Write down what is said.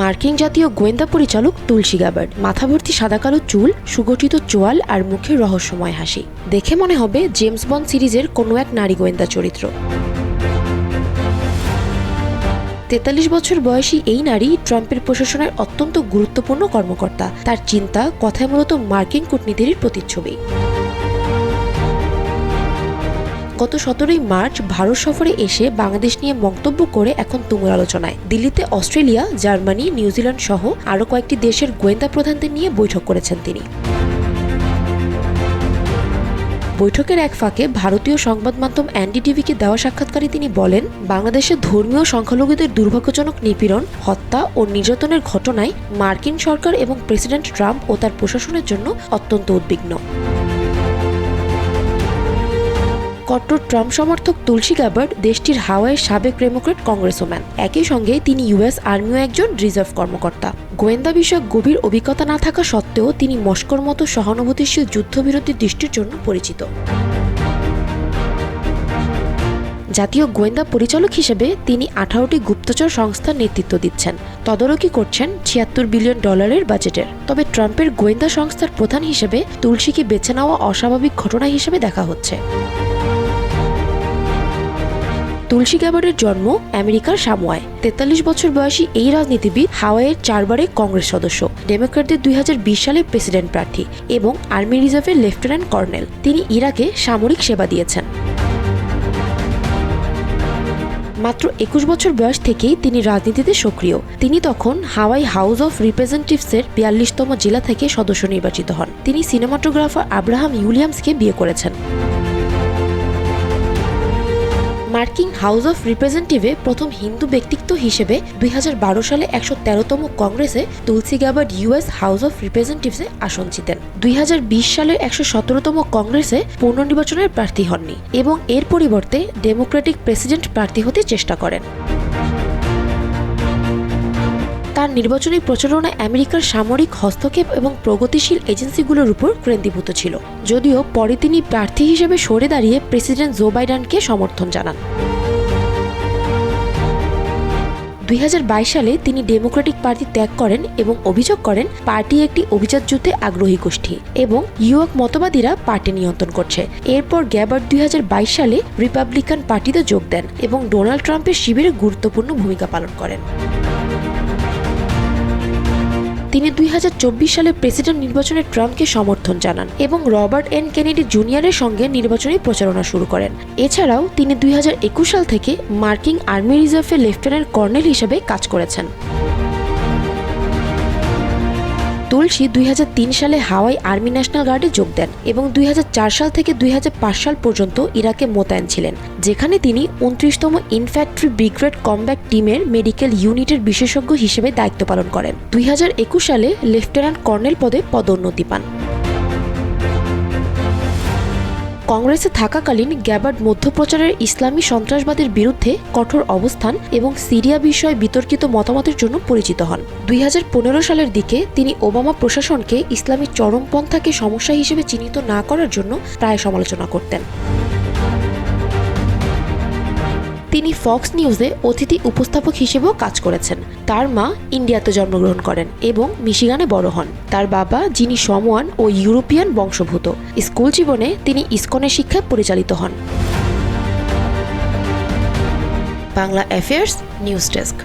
মার্কিন জাতীয় গোয়েন্দা পরিচালক তুলসী গ্যাবার্ড মাথা ভর্তি সাদা কালো চুল, সুগঠিত চোয়াল আর মুখের রহস্যময় হাসি। দেখে মনে হবে জেমস বন্ড সিরিজের কোনো এক নারী গোয়েন্দা চরিত্র। তেতাল্লিশ বছর বয়সী এই নারী ট্রাম্পের প্রশাসনের অত্যন্ত গুরুত্বপূর্ণ কর্মকর্তা। তার চিন্তা, কথায় মূলত মার্কিন কূটনীতির প্রতিচ্ছবি। গত সতেরোই মার্চ ভারত সফরে এসে বাংলাদেশ নিয়ে মন্তব্য করে এখন তুমুল আলোচনায়। দিল্লিতে অস্ট্রেলিয়া, জার্মানি নিউজিল্যান্ড সহ আরও কয়েকটি দেশের গোয়েন্দা প্রধানদের নিয়ে বৈঠক করেছেন তিনি। বৈঠকের এক ফাঁকে ভারতীয় সংবাদ মাধ্যম এনডিটিভিকে দেওয়া সাক্ষাৎকারে তিনি বলেন, বাংলাদেশে ধর্মীয় সংখ্যালঘুদের দুর্ভাগ্যজনক নিপীড়ন, হত্যা ও নির্যাতনের ঘটনায় মার্কিন সরকার এবং প্রেসিডেন্ট ট্রাম্প ও তার প্রশাসনের জন্য অত্যন্ত উদ্বিগ্ন। কট্টর ট্রাম্প সমর্থক তুলসী গ্যাবার্ড দেশটির হাওয়াইয়ের সাবেক ডেমোক্রেট কংগ্রেসম্যান। একই সঙ্গে তিনি ইউএস আর্মিও একজন রিজার্ভ কর্মকর্তা। গোয়েন্দা বিষয়ক গভীর অভিজ্ঞতা না থাকা সত্ত্বেও তিনি মস্কোর মতো সহানুভূতিশীল যুদ্ধবিরোধী দৃষ্টির জন্য পরিচিত। জাতীয় গোয়েন্দা পরিচালক হিসেবে তিনি আঠারোটি গুপ্তচর সংস্থার নেতৃত্ব দিচ্ছেন। তদারকি করছেন ছিয়াত্তর বিলিয়ন ডলারের বাজেটের। তবে ট্রাম্পের গোয়েন্দা সংস্থার প্রধান হিসেবে তুলসীকে বেছে নেওয়া অস্বাভাবিক ঘটনা হিসেবে দেখা হচ্ছে। তুলসী গ্যাবার্ডের জন্ম আমেরিকার সামোয়ায়। তেতাল্লিশ বছর বয়সী এই রাজনীতিবিদ হাওয়াইয়ের চারবারের কংগ্রেস সদস্য, ডেমোক্র্যাটদের দুই সালে প্রেসিডেন্ট প্রার্থী এবং আর্মি রিজার্ভের লেফটেন্যান্ট কর্নেল। তিনি ইরাকে সামরিক সেবা দিয়েছেন। মাত্র একুশ বছর বয়স থেকেই তিনি রাজনীতিতে সক্রিয়। তিনি তখন হাওয়াই হাউস অফ রিপ্রেজেন্টেটিভসের বিয়াল্লিশতম জেলা থেকে সদস্য নির্বাচিত হন। তিনি সিনেমাটোগ্রাফার আব্রাহাম ইউলিয়ামসকে বিয়ে করেছেন। মার্কিন হাউস অফ রিপ্রেজেন্টেটিভে প্রথম হিন্দু ব্যক্তিত্ব হিসেবে দুই হাজার বারো সালে একশো তেরোতম কংগ্রেসে Tulsi Gabbard US House of রিপ্রেজেন্টেটিভসে আসন জিতেন। দুই সালের একশো সতেরোতম কংগ্রেসে পুনর্নির্বাচনের প্রার্থী হননি এবং এর পরিবর্তে ডেমোক্রেটিক প্রেসিডেন্ট প্রার্থী হতে চেষ্টা করেন। তার নির্বাচনী প্রচারণা আমেরিকার সামরিক হস্তক্ষেপ এবং প্রগতিশীল এজেন্সিগুলোর উপর কেন্দ্রীভূত ছিল। যদিও পরে তিনি প্রার্থী হিসেবে সরে দাঁড়িয়ে প্রেসিডেন্ট জো বাইডেনকে সমর্থন জানান। দুই হাজার বাইশ সালে তিনি ডেমোক্রেটিক পার্টি ত্যাগ করেন এবং অভিযোগ করেন, পার্টি একটি অভিজাত যুদ্ধে আগ্রহী গোষ্ঠী এবং ইউরোপ মতবাদীরা পার্টি নিয়ন্ত্রণ করছে। এরপর গ্যাবার্ড দুই সালে রিপাবলিকান পার্টিতে যোগ দেন এবং ডোনাল্ড ট্রাম্পের শিবিরে গুরুত্বপূর্ণ ভূমিকা পালন করেন। তিনি দুই হাজার চব্বিশ সালে প্রেসিডেন্ট নির্বাচনে ট্রাম্পকে সমর্থন জানান এবং রবার্ট এন কেনেডি জুনিয়রের সঙ্গে নির্বাচনী প্রচারণা শুরু করেন। এছাড়াও তিনি দুই হাজার একুশ সাল থেকে মার্কিং আর্মি রিজার্ভে লেফটেন্যান্ট কর্নেল হিসেবে কাজ করেছেন। তুলসী দুই হাজার তিন সালে হাওয়াই আর্মি ন্যাশনাল গার্ডে যোগ দেন এবং দুই হাজার চার সাল থেকে দুই হাজার পাঁচ সাল পর্যন্ত ইরাকে মোতায়েন ছিলেন, যেখানে তিনি উনত্রিশতম ইনফ্যাক্টরি ব্রিগ্রেড কমব্যাক টিমের মেডিকেল ইউনিটের বিশেষজ্ঞ হিসেবে দায়িত্ব পালন করেন। দুই হাজার একুশ সালে লেফটেন্যান্ট কর্নেল পদে পদোন্নতি পান। কংগ্রেসে থাকাকালীন গ্যাবার্ড মধ্যপ্রচারের ইসলামী সন্ত্রাসবাদের বিরুদ্ধে কঠোর অবস্থান এবং সিরিয়া বিষয়ে বিতর্কিত মতামতের জন্য পরিচিত হন। দুই হাজার পনেরো সালের দিকে তিনি ওবামা প্রশাসনকে ইসলামী চরমপন্থাকে সমস্যা হিসেবে চিহ্নিত না করার জন্য প্রায় সমালোচনা করতেন। তিনি ফক্স নিউজে অতিথি উপস্থাপক হিসেবেও কাজ করেছেন। তার মা ইন্ডিয়াতে জন্মগ্রহণ করেন এবং মিশিগানে বড় হন। তার বাবা, যিনি সমোয়ান ও ইউরোপিয়ান বংশভূত স্কুল জীবনে তিনি ইস্কনের শিক্ষায় পরিচালিত হন। Bangla affairs news desk.